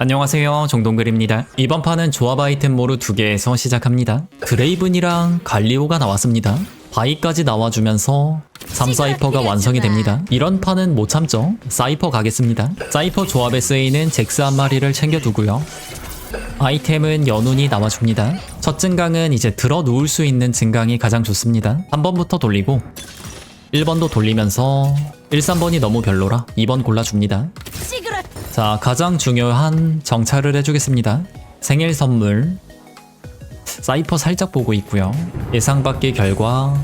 안녕하세요. 정동글입니다. 이번 판은 조합 아이템 모루 두 개에서 시작합니다. 드레이븐이랑 갈리오가 나왔습니다. 바이까지 나와주면서 3 사이퍼가 완성이 됩니다. 이런 판은 못 참죠. 사이퍼 가겠습니다. 사이퍼 조합에 쓰이는 잭스 한 마리를 챙겨두고요. 아이템은 연운이 나와줍니다. 첫 증강은 이제 들어 누울 수 있는 증강이 가장 좋습니다. 한 번부터 돌리고 1번도 돌리면서 1, 3번이 너무 별로라 2번 골라줍니다 자, 가장 중요한 정찰을 해주겠습니다. 생일 선물. 사이퍼 살짝 보고 있고요. 예상 밖의 결과,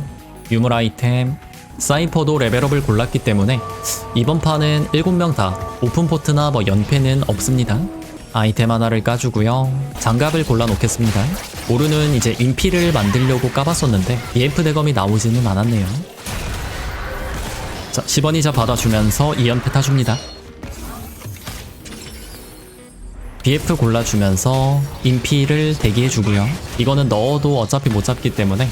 유물 아이템, 사이퍼도 레벨업을 골랐기 때문에 이번 판은 7명 다 오픈 포트나 뭐 연패는 없습니다. 아이템 하나를 까주고요. 장갑을 골라 놓겠습니다. 오르는 이제 인피를 만들려고 까봤었는데 EF 대검이 나오지는 않았네요. 자, 10원이자 받아주면서 2연패 타줍니다. BF 골라주면서 인피를 대기해주고요. 이거는 넣어도 어차피 못 잡기 때문에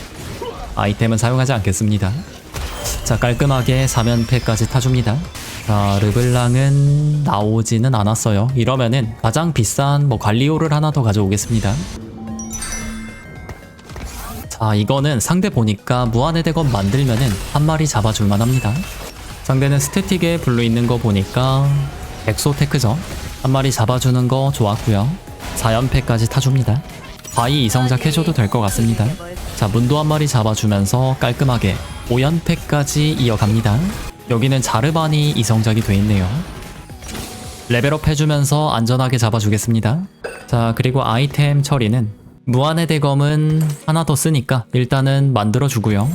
아이템은 사용하지 않겠습니다. 자 깔끔하게 3연패까지 타줍니다. 자 르블랑은 나오지는 않았어요. 이러면은 가장 비싼 뭐 관리오를 하나 더 가져오겠습니다. 자 이거는 상대 보니까 무한의 대검 만들면은 한 마리 잡아줄만 합니다. 상대는 스태틱에 블루 있는 거 보니까 엑소테크죠. 한 마리 잡아주는 거 좋았고요. 4연패까지 타줍니다. 바이 이성작 해줘도 될 것 같습니다. 자, 문도 한 마리 잡아주면서 깔끔하게 5연패까지 이어갑니다. 여기는 자르반이 이성작이 돼 있네요. 레벨업 해주면서 안전하게 잡아주겠습니다. 자, 그리고 아이템 처리는 무한의 대검은 하나 더 쓰니까 일단은 만들어주고요.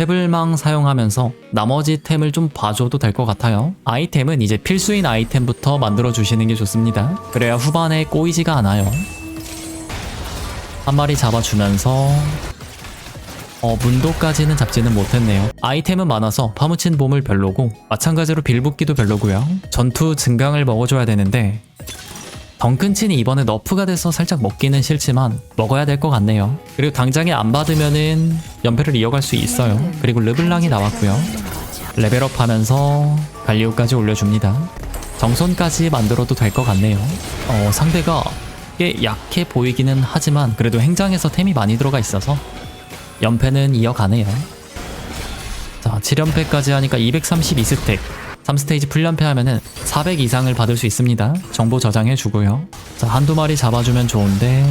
해블망 사용하면서 나머지 템을 좀 봐줘도 될 것 같아요. 아이템은 이제 필수인 아이템부터 만들어주시는 게 좋습니다. 그래야 후반에 꼬이지가 않아요. 한 마리 잡아주면서 어, 문도까지는 잡지는 못했네요. 아이템은 많아서 파묻힌 보물 별로고 마찬가지로 빌붙기도 별로고요. 전투 증강을 먹어줘야 되는데 덩큰친이 이번에 너프가 돼서 살짝 먹기는 싫지만 먹어야 될 것 같네요. 그리고 당장에 안 받으면은 연패를 이어갈 수 있어요. 그리고 르블랑이 나왔고요. 레벨업 하면서 갈리오까지 올려줍니다. 정손까지 만들어도 될 것 같네요. 어, 상대가 꽤 약해 보이기는 하지만 그래도 행장에서 템이 많이 들어가 있어서 연패는 이어가네요. 자, 7연패까지 하니까 232스택. 3스테이지 풀연패 하면은 400 이상을 받을 수 있습니다. 정보 저장해 주고요. 자, 한두 마리 잡아주면 좋은데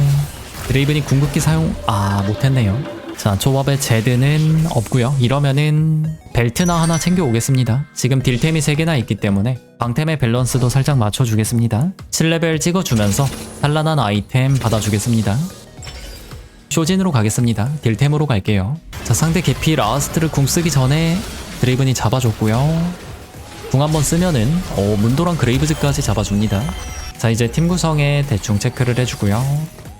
드레이븐이 궁극기 사용 아 못했네요. 자, 조합의 제드는 없고요. 이러면은 벨트나 하나 챙겨 오겠습니다. 지금 딜템이 3개나 있기 때문에 방템의 밸런스도 살짝 맞춰주겠습니다. 7레벨 찍어주면서 산란한 아이템 받아주겠습니다. 쇼진으로 가겠습니다. 딜템으로 갈게요. 자, 상대 개피 라스트를 궁 쓰기 전에 드레이븐이 잡아줬고요. 궁 한번 쓰면은 어, 문도랑 그레이브즈까지 잡아줍니다. 자 이제 팀 구성에 대충 체크를 해주고요.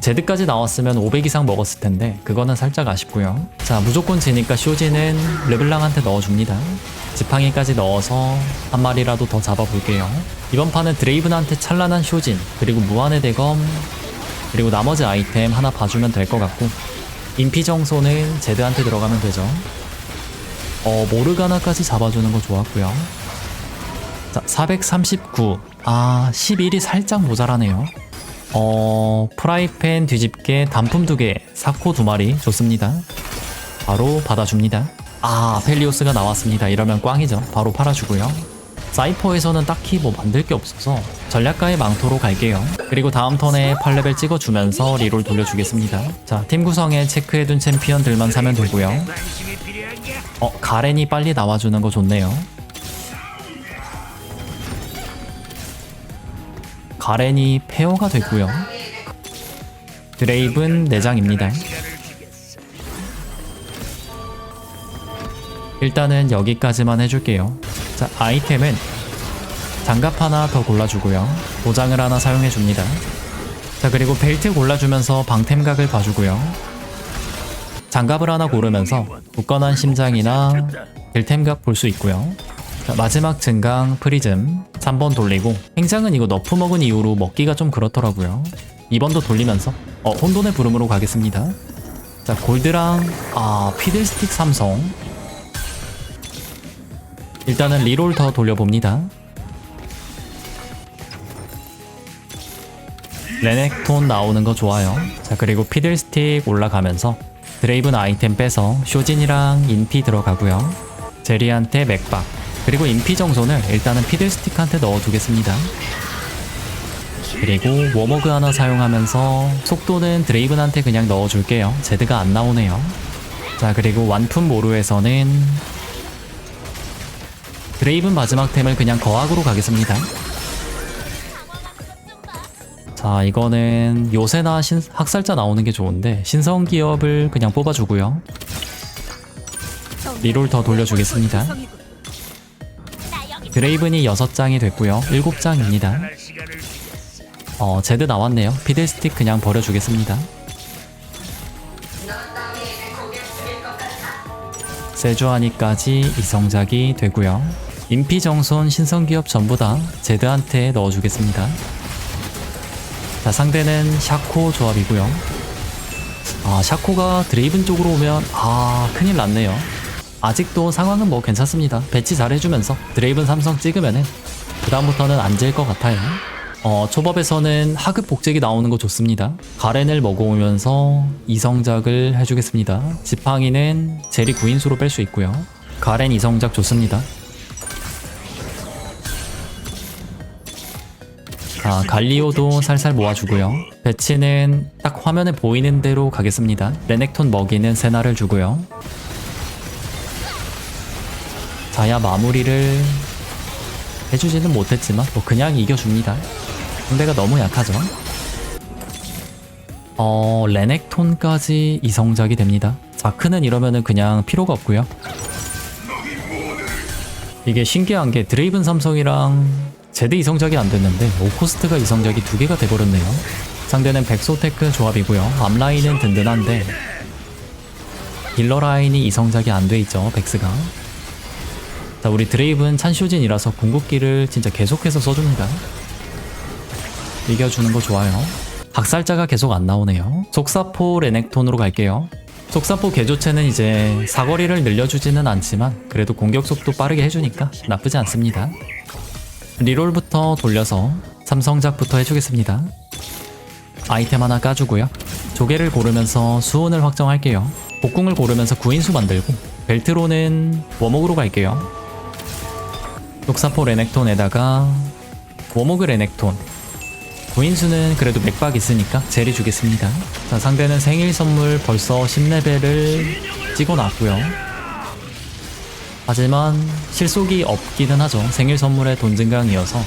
제드까지 나왔으면 500 이상 먹었을 텐데 그거는 살짝 아쉽고요. 자 무조건 지니까 쇼지는 르블랑한테 넣어줍니다. 지팡이까지 넣어서 한 마리라도 더 잡아볼게요. 이번 판은 드레이븐한테 찬란한 쇼진 그리고 무한의 대검 그리고 나머지 아이템 하나 봐주면 될 것 같고 인피 정소는 제드한테 들어가면 되죠. 어 모르가나까지 잡아주는 거 좋았고요. 자, 439. 아, 11이 살짝 모자라네요. 어, 프라이팬 뒤집개 단품 두 개, 사코 두 마리 좋습니다. 바로 받아줍니다. 아, 펠리오스가 나왔습니다. 이러면 꽝이죠. 바로 팔아주고요. 사이퍼에서는 딱히 뭐 만들 게 없어서 전략가의 망토로 갈게요. 그리고 다음 턴에 8레벨 찍어주면서 리롤 돌려주겠습니다. 자, 팀 구성에 체크해둔 챔피언들만 사면 되고요. 어, 가렌이 빨리 나와주는 거 좋네요. 가렌이 페어가 됐고요. 드레이븐 내장입니다. 일단은 여기까지만 해줄게요. 자, 아이템은 장갑 하나 더 골라주고요. 도장을 하나 사용해줍니다. 자, 그리고 벨트 골라주면서 방템각을 봐주고요. 장갑을 하나 고르면서 굳건한 심장이나 벨템각 볼 수 있고요. 자, 마지막 증강 프리즘. 3번 돌리고. 행장은 이거 너프 먹은 이후로 먹기가 좀 그렇더라고요. 2번도 돌리면서? 어 혼돈의 부름으로 가겠습니다. 자 골드랑 아 피들스틱 삼성. 일단은 리롤 더 돌려봅니다. 레넥톤 나오는 거 좋아요. 자, 그리고 피들스틱 올라가면서 드레이븐 아이템 빼서 쇼진이랑 인피 들어가고요. 제리한테 맥박. 그리고 인피 정손을 일단은 피들스틱한테 넣어두겠습니다. 그리고 워머그 하나 사용하면서 속도는 드레이븐한테 그냥 넣어줄게요. 제드가 안 나오네요. 자, 그리고 완품 모루에서는 드레이븐 마지막 템을 그냥 거학으로 가겠습니다. 자, 이거는 요새나 신, 학살자 나오는 게 좋은데 신성 기업을 그냥 뽑아주고요. 리롤 더 돌려주겠습니다. 드레이븐이 6장이 됐고요. 7장입니다. 어, 제드 나왔네요. 피들스틱 그냥 버려주겠습니다. 세주아니까지 이성작이 되고요. 인피정손 신성기업 전부 다 제드한테 넣어주겠습니다. 자, 상대는 샤코 조합이고요. 아, 샤코가 드레이븐 쪽으로 오면 아, 큰일 났네요. 아직도 상황은 뭐 괜찮습니다. 배치 잘 해주면서 드레이븐 삼성 찍으면은 그다음부터는 안질것 같아요. 어, 초밥에서는 하급 복제기 나오는 거 좋습니다. 가렌을 먹어오면서 이성작을 해주겠습니다. 지팡이는 제리 구인수로 뺄 수 있고요. 가렌 이성작 좋습니다. 자, 갈리오도 살살 모아주고요. 배치는 딱 화면에 보이는 대로 가겠습니다. 레넥톤 먹이는 세나를 주고요. 자야 마무리를 해주지는 못했지만 뭐 그냥 이겨줍니다. 상대가 너무 약하죠. 어 레넥톤까지 이성작이 됩니다. 자크는 이러면은 그냥 필요가 없고요. 이게 신기한 게 드레이븐 삼성이랑 제드 이성작이 안 됐는데 오코스트가 이성작이 두 개가 돼버렸네요. 상대는 백소테크 조합이고요. 앞라인은 든든한데 딜러 라인이 이성작이 안 돼 있죠. 백스가. 자, 우리 드레이븐 찬쇼진이라서 궁극기를 진짜 계속해서 써줍니다. 이겨주는 거 좋아요. 박살자가 계속 안 나오네요. 속사포 레넥톤으로 갈게요. 속사포 개조체는 이제 사거리를 늘려주지는 않지만 그래도 공격 속도 빠르게 해주니까 나쁘지 않습니다. 리롤부터 돌려서 삼성작부터 해주겠습니다. 아이템 하나 까주고요. 조개를 고르면서 수온을 확정할게요. 복궁을 고르면서 구인수 만들고 벨트로는 워목으로 갈게요. 녹사포 레넥톤에다가 워모그 레넥톤. 구인수는 그래도 맥박 있으니까 제리 주겠습니다. 자 상대는 생일 선물 벌써 10레벨을 찍어놨고요. 하지만 실속이 없기는 하죠. 생일 선물의 돈 증강이어서.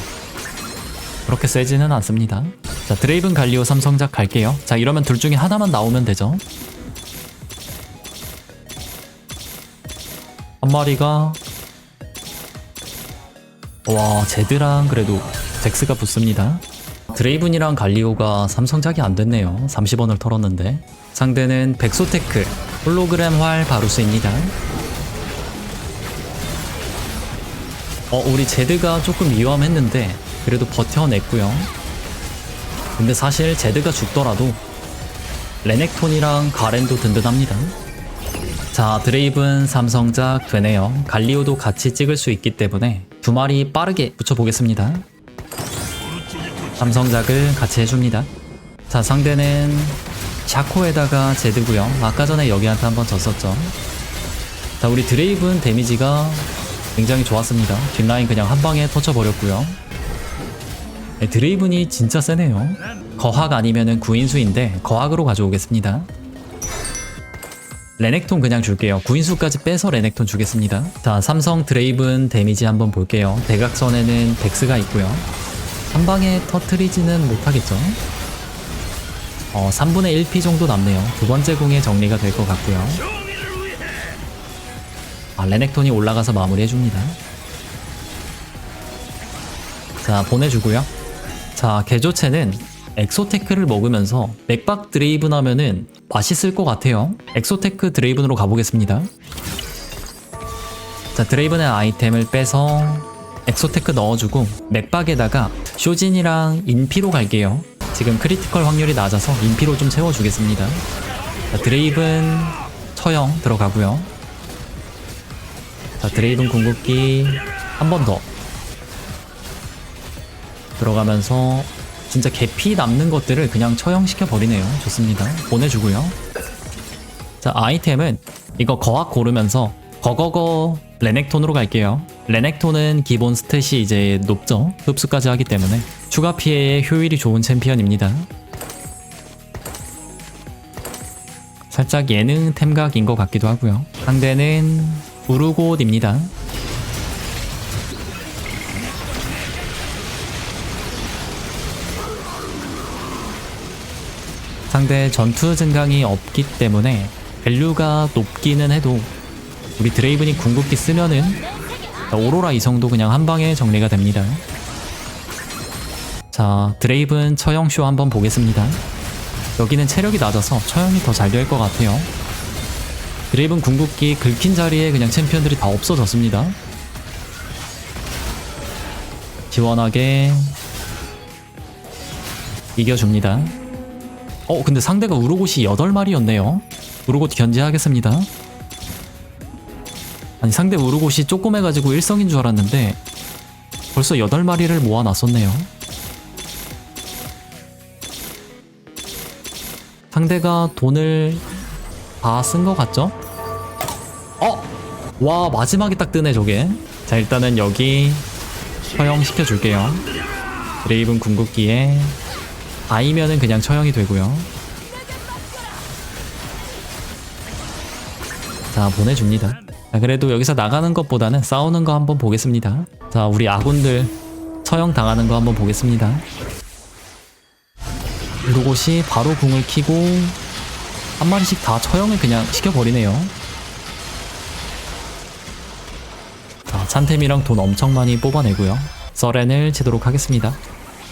그렇게 세지는 않습니다. 자 드레이븐 갈리오 삼성작 갈게요. 자 이러면 둘 중에 하나만 나오면 되죠. 한 마리가 와 제드랑 그래도 잭스가 붙습니다. 드레이븐이랑 갈리오가 삼성작이 안 됐네요. 30원을 털었는데. 상대는 백소테크 홀로그램 활 바루스입니다. 어 우리 제드가 조금 위험했는데 그래도 버텨냈고요. 근데 사실 제드가 죽더라도 레넥톤이랑 가렌도 든든합니다. 자 드레이븐 삼성작 되네요. 갈리오도 같이 찍을 수 있기 때문에 두 마리 빠르게 붙여보겠습니다. 삼성작을 같이 해줍니다. 자 상대는 샤코에다가 제드고요. 아까 전에 여기한테 한번 졌었죠. 자 우리 드레이븐 데미지가 굉장히 좋았습니다. 뒷라인 그냥 한 방에 터쳐버렸고요. 네, 드레이븐이 진짜 세네요. 거학 아니면은 구인수인데 거학으로 가져오겠습니다 레넥톤 그냥 줄게요. 구인수까지 빼서 레넥톤 주겠습니다. 자, 삼성 드레이븐 데미지 한번 볼게요. 대각선에는 덱스가 있고요. 한 방에 터트리지는 못하겠죠. 어, 3분의 1피 정도 남네요. 두 번째 궁에 정리가 될 것 같고요. 아, 레넥톤이 올라가서 마무리해줍니다. 자, 보내주고요. 자, 개조체는 엑소테크를 먹으면서 맥박 드레이븐 하면은 맛있을 것 같아요. 엑소테크 드레이븐으로 가보겠습니다. 자, 드레이븐의 아이템을 빼서 엑소테크 넣어주고 맥박에다가 쇼진이랑 인피로 갈게요. 지금 크리티컬 확률이 낮아서 인피로 좀 채워주겠습니다. 자, 드레이븐 처형 들어가고요. 자, 드레이븐 궁극기 한 번 더. 들어가면서 진짜 개피 남는 것들을 그냥 처형시켜 버리네요. 좋습니다. 보내주고요. 자 아이템은 이거 거학 고르면서 거거거 레넥톤으로 갈게요. 레넥톤은 기본 스탯이 이제 높죠. 흡수까지 하기 때문에 추가 피해에 효율이 좋은 챔피언입니다. 살짝 예능 템각인 것 같기도 하고요. 상대는 우르곳입니다. 상대 전투 증강이 없기 때문에 밸류가 높기는 해도 우리 드레이븐이 궁극기 쓰면은 오로라 이성도 그냥 한 방에 정리가 됩니다. 자, 드레이븐 처형쇼 한번 보겠습니다. 여기는 체력이 낮아서 처형이 더 잘 될 것 같아요. 드레이븐 궁극기 긁힌 자리에 그냥 챔피언들이 다 없어졌습니다. 시원하게 이겨줍니다. 어, 근데 상대가 우르곳이 8마리였네요. 우르곳 견제하겠습니다. 아니, 상대 우르곳이 조그매가지고 일성인 줄 알았는데 벌써 8마리를 모아놨었네요. 상대가 돈을 다 쓴 것 같죠? 어! 와, 마지막에 딱 뜨네, 저게. 자, 일단은 여기 처형시켜 줄게요. 드레이븐 궁극기에 아이면은 그냥 처형이 되고요. 자, 보내줍니다. 자, 그래도 여기서 나가는 것보다는 싸우는 거 한번 보겠습니다. 자, 우리 아군들 처형 당하는 거 한번 보겠습니다. 루곳이 바로 궁을 키고 한 마리씩 다 처형을 그냥 시켜버리네요. 자, 찬템이랑 돈 엄청 많이 뽑아내고요. 서렌을 치도록 하겠습니다.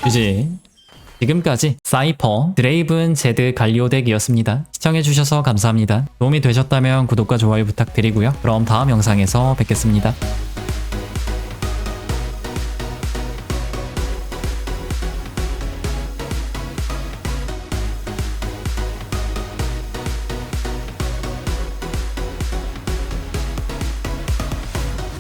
유지. 지금까지 사이퍼, 드레이븐, 제드, 갈리오 덱이었습니다. 시청해주셔서 감사합니다. 도움이 되셨다면 구독과 좋아요 부탁드리고요. 그럼 다음 영상에서 뵙겠습니다.